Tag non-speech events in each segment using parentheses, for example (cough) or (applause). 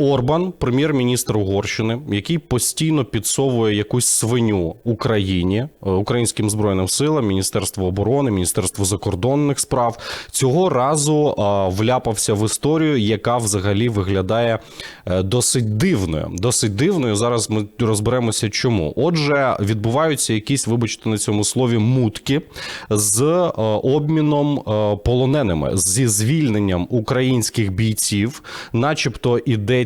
Орбан, прем'єр-міністр Угорщини, який постійно підсовує якусь свиню Україні, е, українським збройним силам, Міністерству оборони, Міністерству закордонних справ, цього разу вляпався в історію, яка взагалі виглядає е, досить дивною. Досить дивною. Зараз ми розберемося, чому. Отже, відбуваються якісь, вибачте, на цьому слові мутки з е, обміном полоненими зі звільненням українських бійців, начебто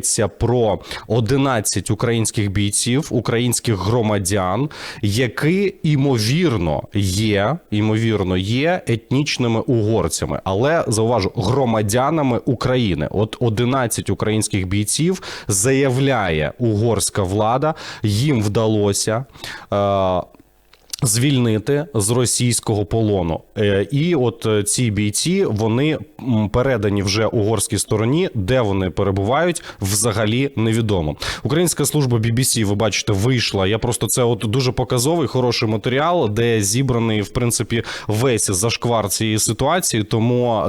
йдеться про 11 українських бійців, українських громадян, які імовірно є, імовірно є етнічними угорцями, але зауважу громадянами України. От 11 українських бійців заявляє угорська влада, їм вдалося. Е, Звільнити з російського полону, Е, і от е, ці бійці вони передані вже угорській стороні, де вони перебувають, взагалі невідомо. Українська служба BBC, ви бачите, вийшла. Я просто це от дуже показовий, хороший матеріал, де зібраний в принципі весь зашквар цієї ситуації. Тому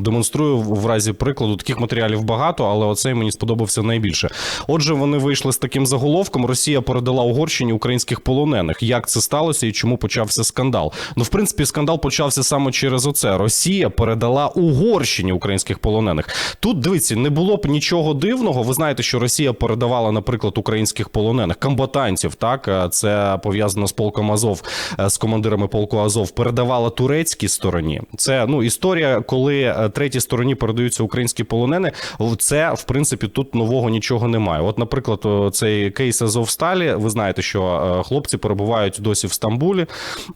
демонструю в разі прикладу таких матеріалів багато, але оцей мені сподобався найбільше. Отже, вони вийшли з таким заголовком: Росія передала Угорщині українських полонених. Як це сталося і чому почався скандал? Ну, в принципі, скандал почався саме через оце. Росія передала Угорщині українських полонених. Тут дивіться, не було б нічого дивного. Ви знаєте, що Росія передавала, наприклад, українських полонених комбатантів. Так Е, це пов'язано з полком Азов, е, з командирами полку Азов. Передавала турецькій стороні. Це ну історія, коли е, третій стороні передаються українські полонени. Це в принципі тут нового нічого немає. От, наприклад, цей кейс Азовсталі. Ви знаєте, що хлопці перебувають досі в Стамбулі.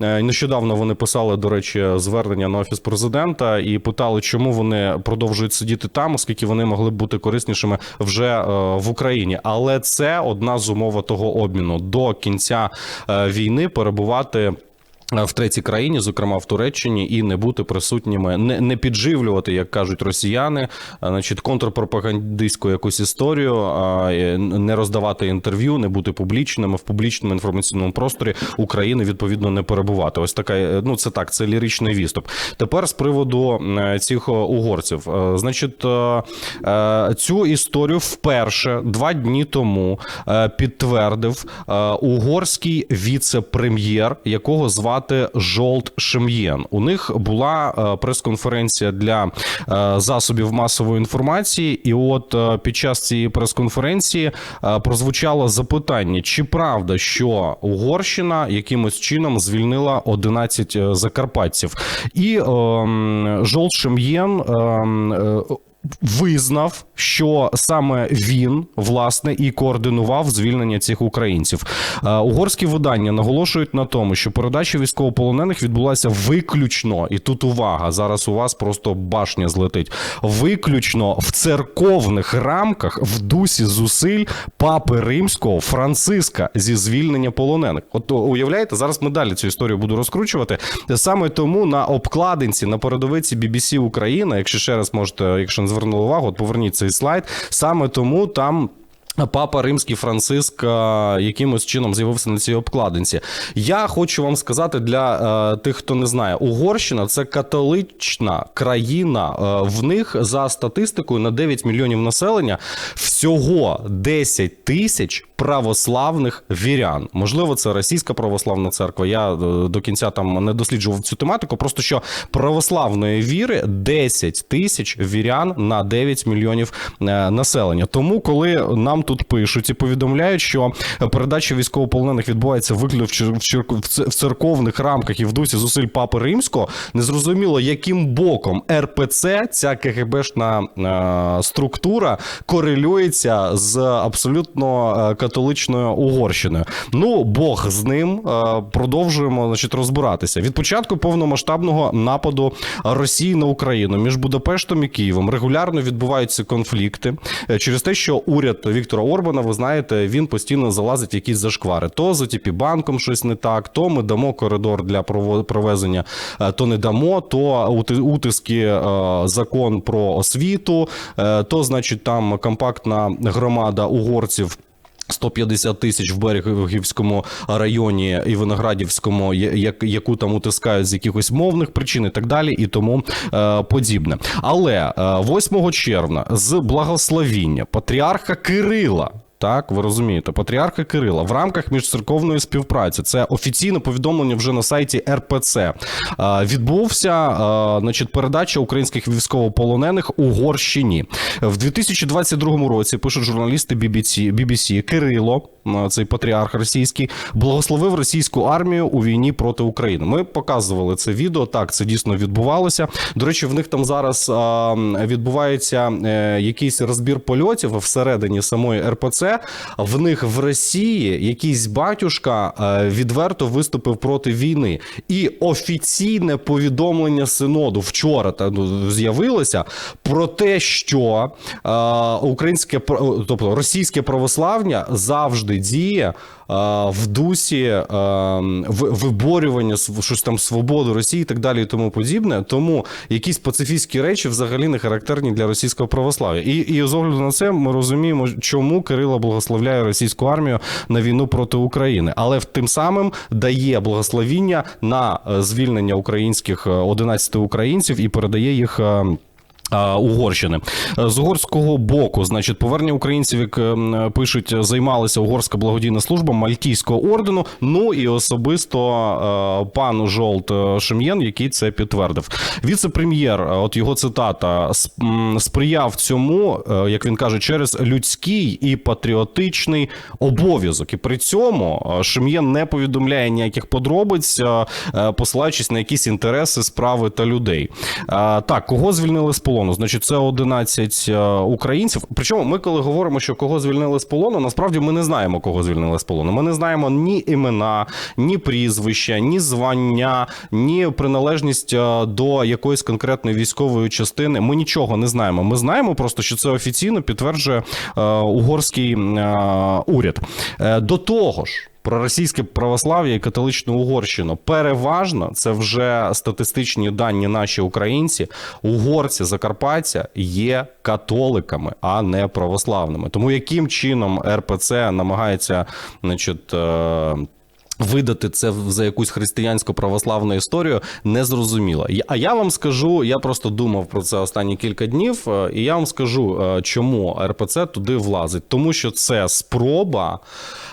Е, Нещодавно вони писали, до речі, звернення на офіс президента і питали, чому вони продовжують сидіти там, оскільки вони могли б бути кориснішими вже е, в Україні. Але це одна з умов того обміну до кінця е, війни перебувати. Е, В третій країні, зокрема в Туреччині, і не бути присутніми, не, не підживлювати, як кажуть росіяни, значить, контрпропагандистську якусь історію, е, не роздавати інтерв'ю, не бути публічними в публічному інформаційному просторі України відповідно не перебувати. Ось така е, ну це так, це ліричний відступ. Тепер з приводу е, цих е, угорців, Е, значить, е, е, цю історію вперше два дні тому е, підтвердив е, угорський віце-прем'єр, якого звати Жолт Шем'єн. У них була е, прес-конференція для е, засобів масової інформації, і от е, під час цієї прес-конференції прозвучало запитання: чи правда, що Угорщина якимось чином звільнила 11 закарпатців? І е, Жолт Шем'єн. е, е, Визнав, що саме він власне і координував звільнення цих українців. Е, Угорські видання наголошують на тому, що передача військовополонених відбулася виключно, і тут увага. Зараз у вас просто башня злетить. Виключно в церковних рамках в дусі зусиль папи римського Франциска зі звільнення полонених. От уявляєте, зараз ми далі цю історію буду розкручувати. Саме тому на обкладинці на передовиці BBC Україна, якщо ще раз можете, якщо не звернули увагу, от поверніть цей слайд. Саме тому там. Папа Римський Франциск е, якимось чином з'явився на цій обкладинці. Я хочу вам сказати для е, тих, хто не знає, Угорщина це католична країна. Е, в них за статистикою на 9 мільйонів населення всього 10 тисяч православних вірян. Можливо, це російська православна церква. Я до кінця там не досліджував цю тематику. Просто що православної віри 10 тисяч вірян на 9 мільйонів населення. Тому, коли нам тут пишуть і повідомляють, що передача військовополонених відбувається виключно в церковних рамках і в дусі зусиль папи римського, незрозуміло, яким боком РПЦ, ця КГБшна е, структура, корелюється з абсолютно е, католичною Угорщиною. Ну, Бог з ним е, продовжуємо значить, розбиратися. Від початку повномасштабного нападу Росії на Україну між Будапештом і Києвом регулярно відбуваються конфлікти через те, що уряд Віктора Орбана, ви знаєте, він постійно залазить в якісь зашквари. То з ОТП банком щось не так, то ми дамо коридор для провезення, е, то не дамо, то ути- утиски е, закон про освіту, е, то, значить, там компактна громада угорців. 150 тисяч в Берегівському районі і Виноградівському, як- яку там утискають з якихось мовних причин і так далі, і тому е, подібне. Але е, 8 червня з благословіння патріарха Кирила. Так, ви розумієте, патріарха Кирила в рамках міжцерковної співпраці. Це офіційне повідомлення вже на сайті РПЦ. Відбувся значить, передача українських військовополонених Угорщині в 2022 році. Пишуть журналісти BBC, BBC Кирило, цей патріарх російський, благословив російську армію у війні проти України. Ми показували це відео. Так, це дійсно відбувалося. До речі, в них там зараз відбувається е, якийсь розбір польотів всередині самої РПЦ. В них в Росії якийсь батюшка е, відверто виступив проти війни, і офіційне повідомлення синоду вчора та ну, з'явилося про те, що е, українське тобто російське православ'я завжди діє в дусі е, виборювання щось там свободи Росії і так далі, і тому подібне. Тому якісь пацифістські речі взагалі не характерні для російського православ'я. І, і з огляду на це ми розуміємо, чому Кирило благословляє російську армію на війну проти України, але тим самим дає благословіння на е, звільнення українських е, 11 українців і передає їх. Е, Угорщини Е, з угорського боку, значить, повернення українців, як ем, пишуть, займалася угорська благодійна служба Мальтійського ордену. Ну і особисто е, пан Жолт Шем'єн, який це підтвердив. Віце-прем'єр, от його цитата, сприяв цьому, як він каже, через людський і патріотичний обов'язок. І при цьому Шем'єн не повідомляє ніяких подробиць, посилаючись на якісь інтереси, справи та людей. Так, кого звільнили з полону? Значить, це 11 е, українців. Причому ми, коли говоримо, що кого звільнили з полону, насправді ми не знаємо, кого звільнили з полону. Ми не знаємо ні імена, ні прізвища, ні звання, ні приналежність е, до якоїсь конкретної військової частини. Ми нічого не знаємо. Ми знаємо просто, що це офіційно підтверджує е, угорський уряд. До того ж. Про російське православ'я і католичну Угорщину переважно це вже статистичні дані наші українці. Угорці Закарпаття є католиками, а не православними. Тому яким чином РПЦ намагається, значить. Видати це за якусь християнсько-православну історію не зрозуміло. А я вам скажу, я просто думав про це останні кілька днів, е, і я вам скажу, е, чому РПЦ туди влазить. Тому що це спроба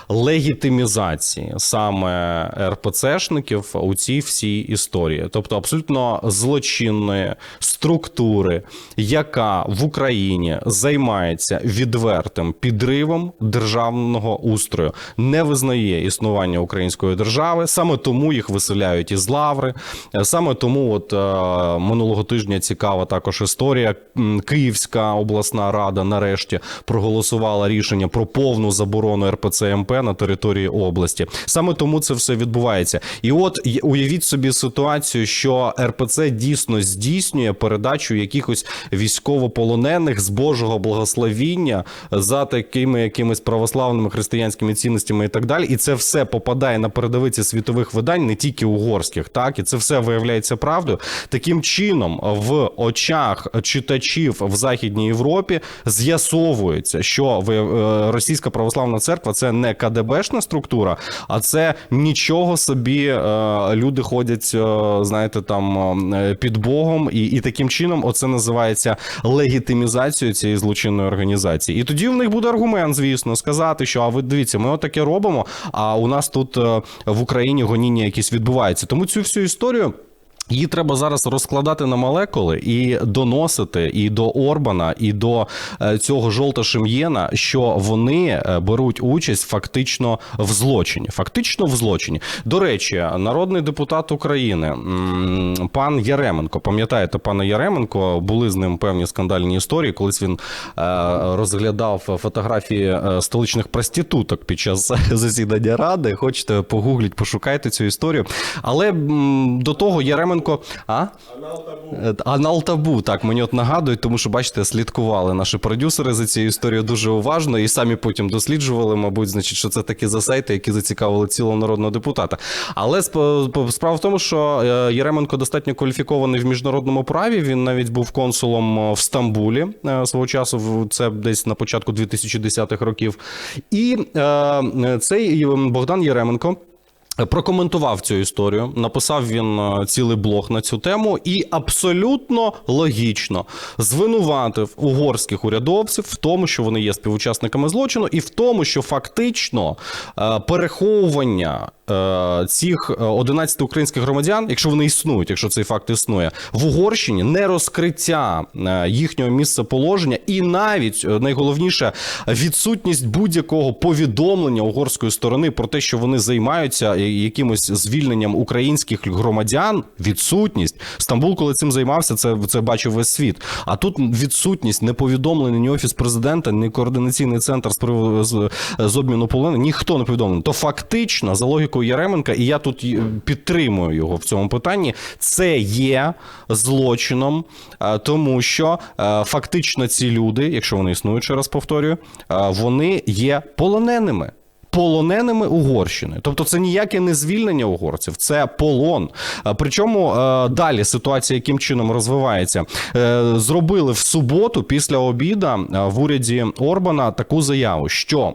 легітимізації саме РПЦшників у цій всій історії, тобто абсолютно злочинної структури, яка в Україні займається відвертим підривом державного устрою, не визнає існування української держави. Саме тому їх виселяють із лаври. Саме тому, от е, минулого тижня цікава також історія. Київська обласна рада нарешті проголосувала рішення про повну заборону РПЦ МП на території області. Саме тому це все відбувається. І от уявіть собі ситуацію, що РПЦ дійсно здійснює передачу якихось військовополонених з Божого благословіння за такими якимись православними християнськими цінностями і так далі. І це все попадає на передовиці світових видань, не тільки угорських, так і це все виявляється правдою. Таким чином, в очах читачів в Західній Європі з'ясовується, що е, російська православна церква це не КДБшна структура, а це нічого собі е, люди ходять, е, знаєте, там під Богом, і, і таким чином оце називається легітимізацією цієї злочинної організації. І тоді в них буде аргумент, звісно, сказати, що а ви дивіться, ми отаке робимо. А у нас тут в Україні гоніння якісь відбуваються. Тому цю всю історію. Її треба зараз розкладати на молекули і доносити і до Орбана, і до е, цього жовта Шем'єна, що вони е, беруть участь фактично в злочині. Фактично в злочині. До речі, народний депутат України пан Яременко. Пам'ятаєте, пана Яременко були з ним певні скандальні історії. Колись він е, розглядав фотографії столичних проституток під час (laughs) засідання ради. Хочете погугліть, пошукайте цю історію. Але до того Яременко Яременко. А? Е, Анал табу, так мені от нагадують, тому що бачите, слідкували наші продюсери за цією історією дуже уважно і самі потім досліджували, мабуть, значить, що це такі за сайти, які зацікавили цілого народного депутата. Але сп- справа в тому, що е, Яременко достатньо кваліфікований в міжнародному праві. Він навіть був консулом е, в Стамбулі е, свого часу. Це десь на початку 2010-х років. І е, цей е, Богдан Яременко. Прокоментував цю історію, написав він е, цілий блог на цю тему і абсолютно логічно звинуватив угорських урядовців в тому, що вони є співучасниками злочину, і в тому, що фактично е, переховування цих е, 11 українських громадян, якщо вони існують, якщо цей факт існує, в Угорщині не розкриття е, їхнього місцеположення, і навіть е, найголовніше відсутність будь-якого повідомлення угорської сторони про те, що вони займаються е, якимось звільненням українських громадян. Відсутність Стамбул, коли цим займався, це це бачив весь світ. А тут відсутність не повідомлений ні офіс президента, ні координаційний центр з з, з обміну полонених, ніхто не повідомлений. То фактично, за логікою Яременка, і я тут підтримую його в цьому питанні. Це є злочином, е, тому що е, фактично ці люди, якщо вони існують, ще раз повторюю, е, вони є полоненими. Полоненими Угорщини, тобто це ніяке не звільнення угорців, це полон. Е, Причому е, далі ситуація яким чином розвивається. Е, Зробили в суботу після обіда е, в уряді Орбана таку заяву, що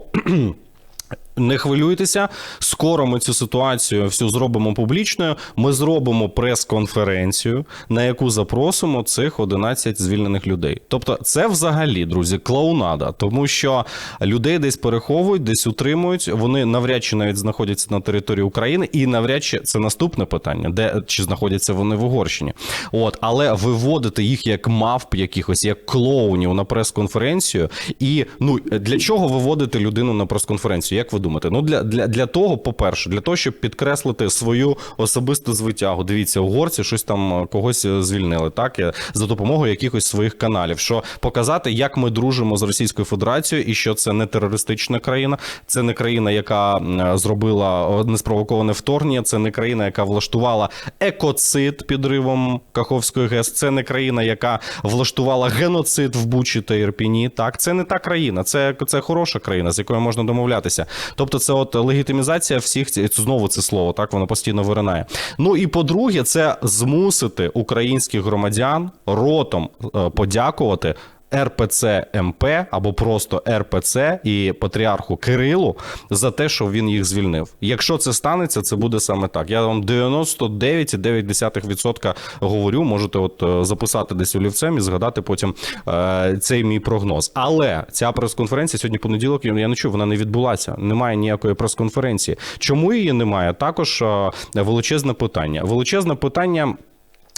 не хвилюйтеся, скоро ми цю ситуацію всю зробимо публічною. Ми зробимо прес-конференцію, на яку запросимо цих 11 звільнених людей. Тобто, це взагалі, друзі, клоунада, тому що людей десь переховують, десь утримують. Вони навряд чи навіть знаходяться на території України, і навряд чи це наступне питання, де чи знаходяться вони в Угорщині. От, але виводити їх як мавп, якихось як клоунів на прес-конференцію. І ну для чого виводити людину на прес-конференцію? Як ви думаєте? Ну для, для, для того, по-перше, для того, щоб підкреслити свою особисту звитягу. Дивіться, угорці щось там е, когось е, звільнили, так е, за допомогою якихось своїх каналів. Що показати, як ми дружимо з Російською Федерацією, і що це не терористична країна, це не країна, яка зробила неспровоковане вторгнення, це не країна, яка влаштувала екоцид підривом Каховської ГЕС, це не країна, яка влаштувала геноцид в Бучі та Ірпіні. Так, це не та країна, це, це хороша країна, з якою можна домовлятися. Тобто, це от легітимізація всіх ці- знову це слово, так воно постійно виринає. Ну і по-друге, це змусити українських громадян ротом е, подякувати. РПЦ МП або просто РПЦ і патріарху Кирилу за те, що він їх звільнив. Якщо це станеться, це буде саме так. Я вам 99,9% говорю. Можете от е, записати десь олівцем і згадати потім е, цей мій прогноз. Але ця прес-конференція сьогодні понеділок. Я не чув, вона не відбулася. Немає ніякої прес-конференції. Чому її немає? Також е, величезне питання. Величезне питання.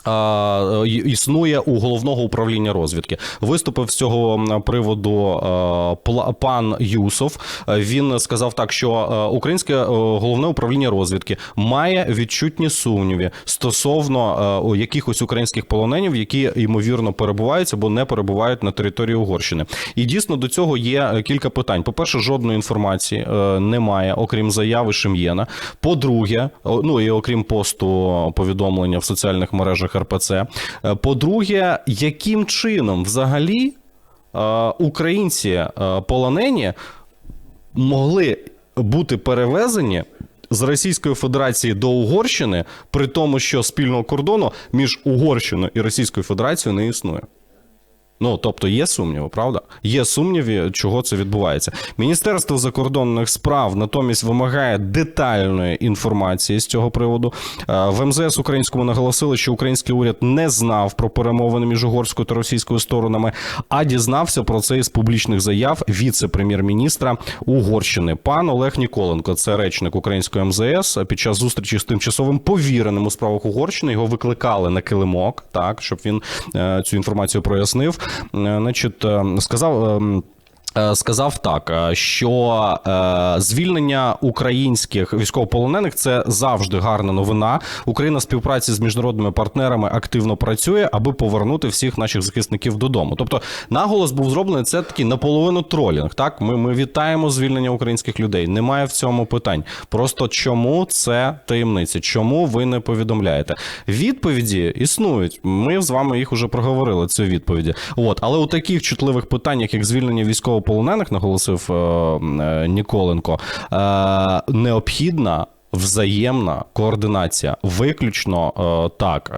А, Існує у головного управління розвідки. Виступив з цього приводу е, пла- пан Юсов. Е, Він сказав так, що е, українське е, головне управління розвідки має відчутні сумніви стосовно е, о, якихось українських полоненів, які ймовірно перебувають або не перебувають на території Угорщини. І дійсно до цього є е, кілька питань. По перше, жодної інформації е, немає, окрім заяви Шем'єна. По-друге, ну і окрім посту повідомлення в соціальних мережах РПЦ. Е, По-друге, яким чином взагалі е, українці е, полонені могли бути перевезені з Російської Федерації до Угорщини, при тому, що спільного кордону між Угорщиною і Російською Федерацією не існує. Ну, тобто є сумніви, правда? Є сумніви, чого це відбувається. Міністерство закордонних справ натомість вимагає детальної інформації з цього приводу. Е, В МЗС українському наголосили, що український уряд не знав про перемовини між угорською та російською сторонами, а дізнався про це із публічних заяв віце-прем'єр-міністра Угорщини. Пан Олег Ніколенко, це речник української МЗС. Під час зустрічі з тимчасовим повіреним у справах Угорщини його викликали на килимок, так щоб він е, цю інформацію прояснив. Е, Значить, е, сказав. е, сказав так, е, що е, звільнення українських військовополонених це завжди гарна новина. Україна співпраці з міжнародними партнерами активно працює, аби повернути всіх наших захисників додому. Тобто, наголос був зроблений це такий наполовину тролінг. Так, ми, ми вітаємо звільнення українських людей. Немає в цьому питань. Просто чому це таємниця? Чому ви не повідомляєте? Відповіді існують. Ми з вами їх уже проговорили. Цю відповіді. От, але у таких чутливих питаннях, як звільнення військовополонених, наголосив е, е, Ніколенко, е, необхідна. Взаємна координація, виключно е, так.